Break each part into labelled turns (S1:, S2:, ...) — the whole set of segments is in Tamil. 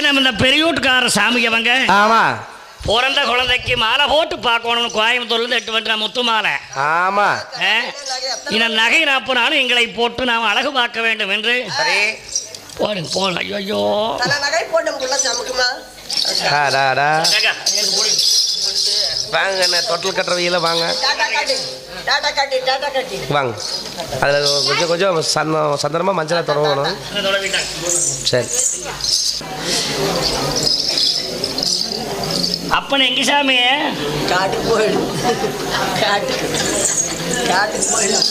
S1: நம்ம இந்த பெரியூட்டுக்கார சாமி அவங்க
S2: ஆமா.
S1: பிறந்த குழந்தைக்கு மாலை போட்டு பார்க்கணும்னு கோயம்புத்தூர்லேருந்து எட்டு வந்துட்டா முத்து மாலை.
S2: ஆமா.
S1: ஆ? இந்த நகை நாற்பது எங்களை போட்டு நாம் அழகு பார்க்க வேண்டும் என்று.
S2: சரி.
S1: போடுங்க போடுங்க ஐயோ
S3: நகை
S2: வாங்க என்ன தொட்டில் கட்டுறவையில வாங்க. வாங்க. அதில் கொஞ்சம் கொஞ்சம் சந்தம் சந்தனமாக மஞ்சளை தொடங்கணும். சரி.
S1: அப்பன் எங்க சாமி
S3: காட்டுக்கு போயிடும் காட்டுக்கு காட்டுக்கு போயிடும்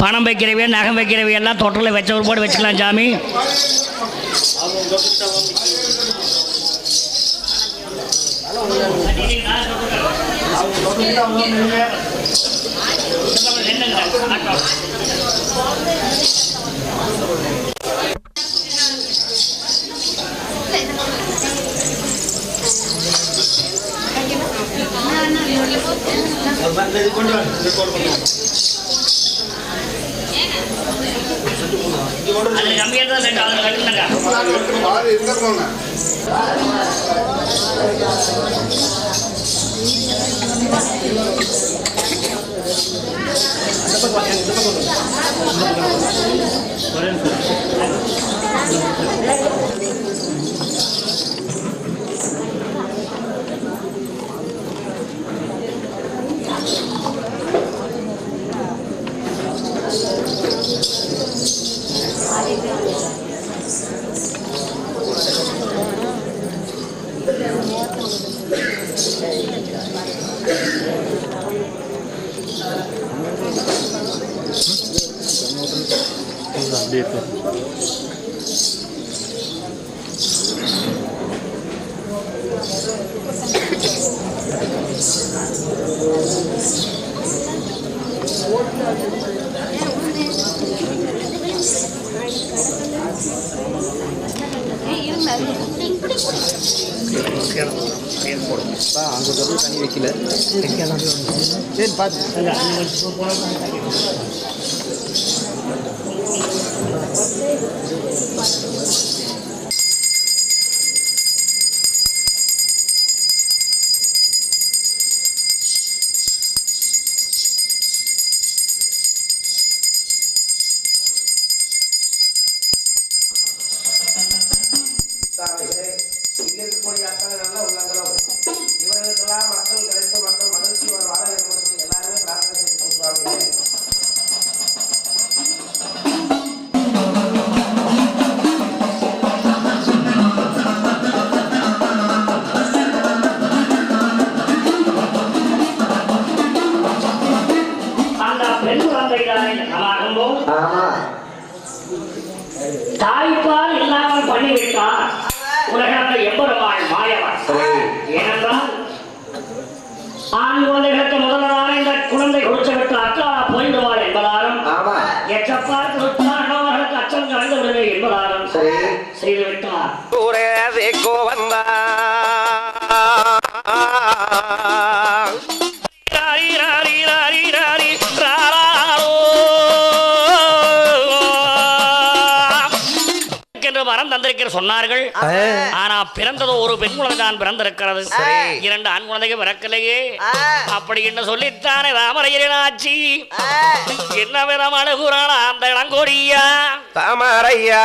S1: பணம் வைக்கிறவே நகம் வைக்கிறவையெல்லாம் தொட்டில் வச்ச ஒரு போட்டு வச்சுக்கலாம் சாமி.
S2: என்னங்க இந்த இது கொண்டு வாங்க இந்த கோடு கொண்டு வாங்க இங்க கொண்டு வந்து
S1: அந்த கம்பியா தான் செட் ஆகும் கட்டுனங்க
S2: ஆறு
S1: இருங்க போங்க ஒரே நிமிஷம் அங்கே தண்ணி வைக்கல.
S2: சரி
S1: பார்த்து எச்சப்பார்த்து விட்டார் அவர்களுக்கு தந்திருக்கிற சொன்னார்கள். ஆனா பிறந்ததோ ஒரு பெண் குழந்தை தான் பிறந்திருக்கிறது. இரண்டு ஆண் குழந்தைகள் பிறக்கலையே. அப்படி என்று சொல்லித்தானே ராமரையரின் ஆட்சி என்ன விதம் அழுகுறாள் அந்த இளங்கோடியா
S2: தாமரையா.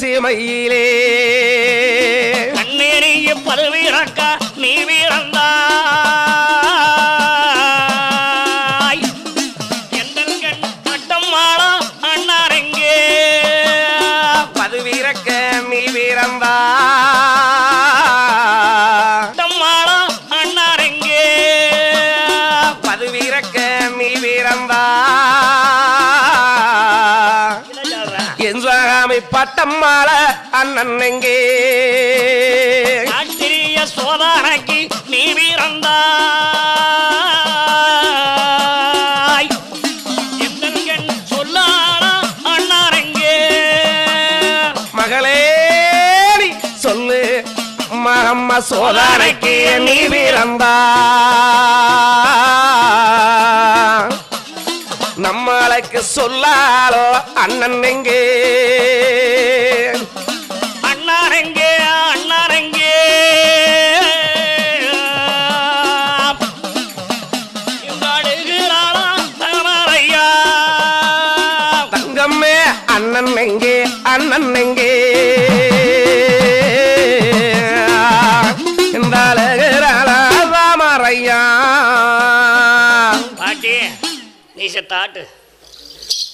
S2: வச்சு
S1: கண்ணேறிய பருவீரக்கா நீ
S2: சுவாமி பட்டம் மால அண்ணன் எங்கே?
S1: ஆச்சரிய சோதனைக்கு நீ வீரந்தாய். எந்தன் கண் சொல்லாளா அண்ணாரெங்கே
S2: மகளே நீ சொல்லு மகம்மா சோதனைக்கு நீ வீரந்தா நம்மளுக்கு சொல்லாலோ அண்ணன் எங்கே?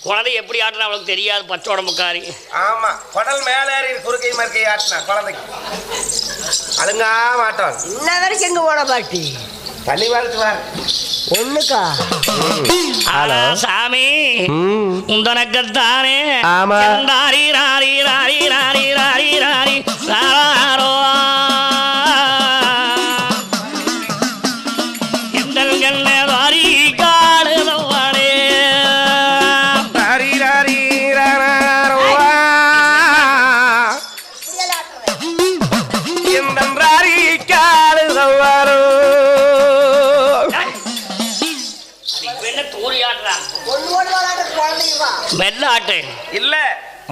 S1: குழந்தை எப்படி ஆட்டுனா அவளுக்கு தெரியாது பச்சை உடம்புக்காரி.
S2: ஆமா குடல் மேலேறி குறுக்கை மறுக்கை ஆட்டினா குழந்தைக்கு. அழுங்கா மாட்டோம்
S3: இன்ன வரைக்கும் எங்க ஓட பாட்டி
S2: தண்ணி வளர்த்து வார்.
S3: ஒண்ணுக்கா
S1: ஹலோ. சாமி. உந்தனக்குத்தானே.
S2: ஆமா.
S1: ராரி ராரி ராரி ராரி ராரி. ராரி ராரோ.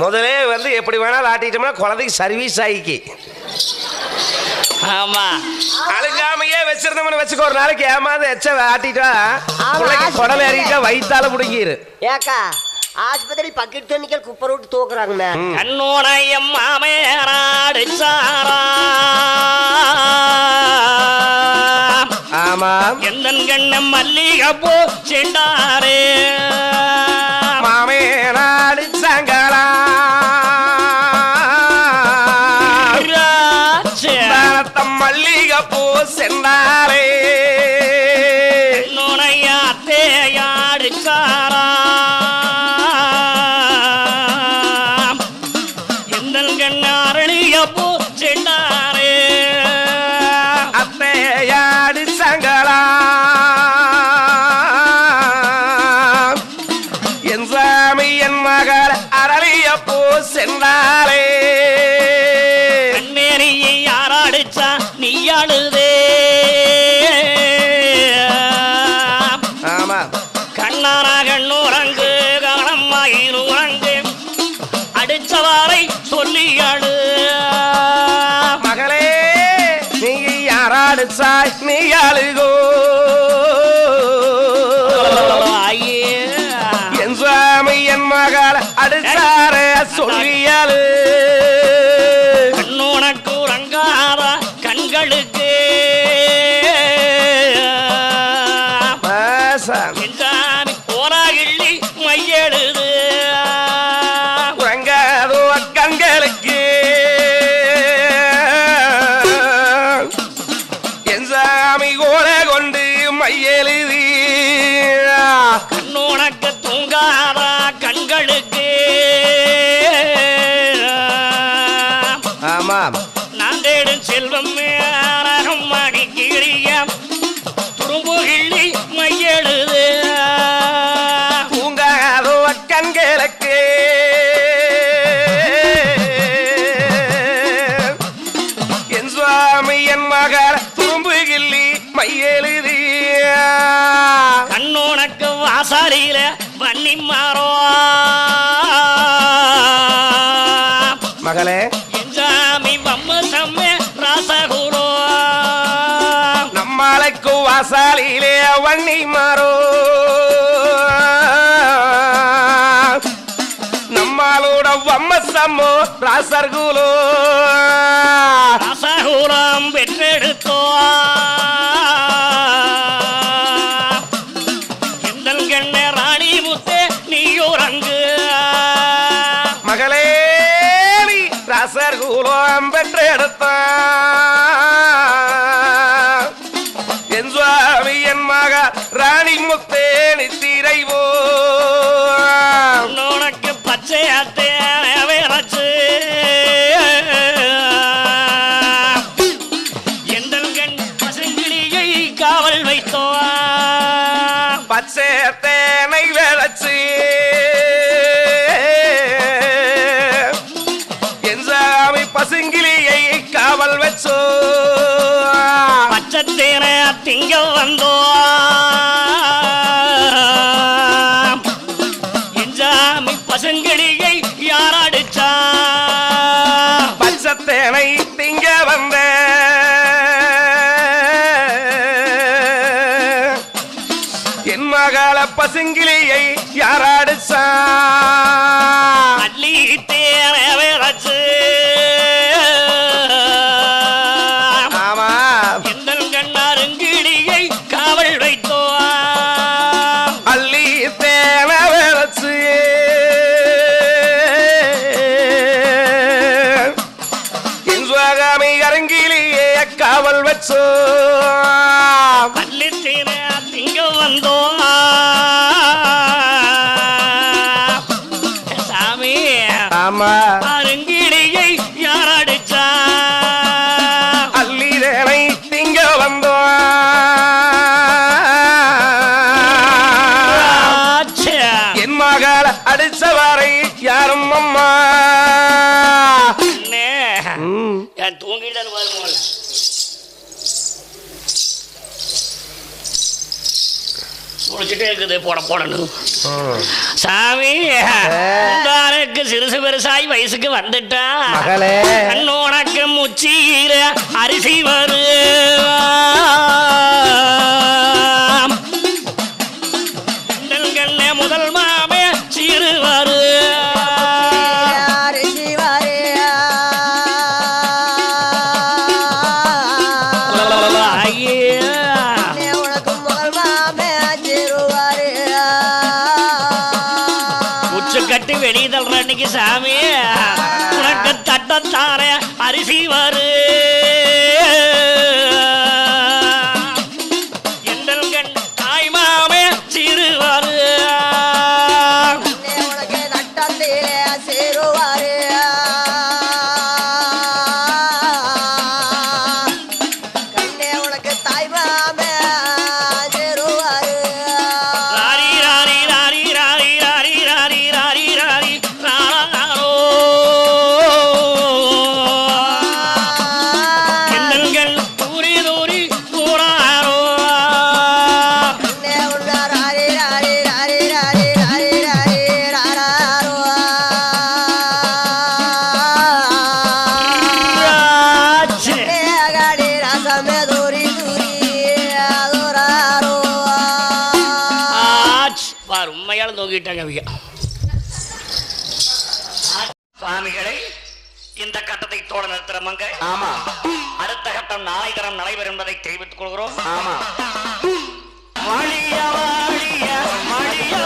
S2: முதலே வந்து எப்படி வேணாலும் ஆட்டிட்டோம்னா குழந்தைக்கு சர்வீஸ் ஆகிக்கு
S1: ஆமா.
S2: அழுங்காமையே வச்சிருந்தோம்னு வச்சுக்கோ ஒரு நாளைக்கு ஏமாந்து எச்ச ஆட்டிட்டா குடல். ஏறிட்டா வயித்தால முடிங்கிரு.
S3: ஏக்கா ஆஸ்பத்திரி பக்கெட் தண்ணிக்கல் குப்பை விட்டு தூக்குறாங்க
S1: கண்ணோடைய மாமேராடு சாரா.
S2: ஆமா
S1: எந்தன் மல்லிகை பூ செண்டாரே. சொல்லி அழு
S2: மகளே நீ யாராடு சாய் நீ அழுகோ. என் சுவாமி என் மகள் அடுத்தார சொல்லியாளு.
S1: கண்ணுனக்கு உறங்காத கண்களுக்கு. மயில வன்னி மாறோ
S2: மகளே.
S1: எஞ்சாமி வம்ம சம்மே ராசகுரோ.
S2: நம்மாலைக்கு வாசாலிலே வன்னி மாறோ நம்மாலோட வம்ம சம்மோ ராசர்குலோ
S1: ராசகுரம் பெற்றெடுத்தோ
S2: அவள் வச்சு.
S1: பச்சத்தீர திங்க வந்தோ பாருங்க கேட்குது போட போடன்னு. சாமி தானுக்கு சிறுசு பெருசாய் வயசுக்கு வந்துட்டா. கண்ணோனக்கு முச்சியில அரிசி வரு கட்டி வெளியதல் அன்னைக்கு சாமி உனக்கு தட்டத்தாரே அரிசி வரு. அருமையால் தூங்கிட்டாங்க அவியா சுவாமிகளை இந்த கட்டத்தை தோட நிறுத்துறமங்க.
S2: ஆமா.
S1: அடுத்த கட்டம் நாளை தரம் நடைபெறும் என்பதை தெரிவித்துக் கொள்கிறோம்.
S2: ஆமா.
S1: மணியா மணியா மணியா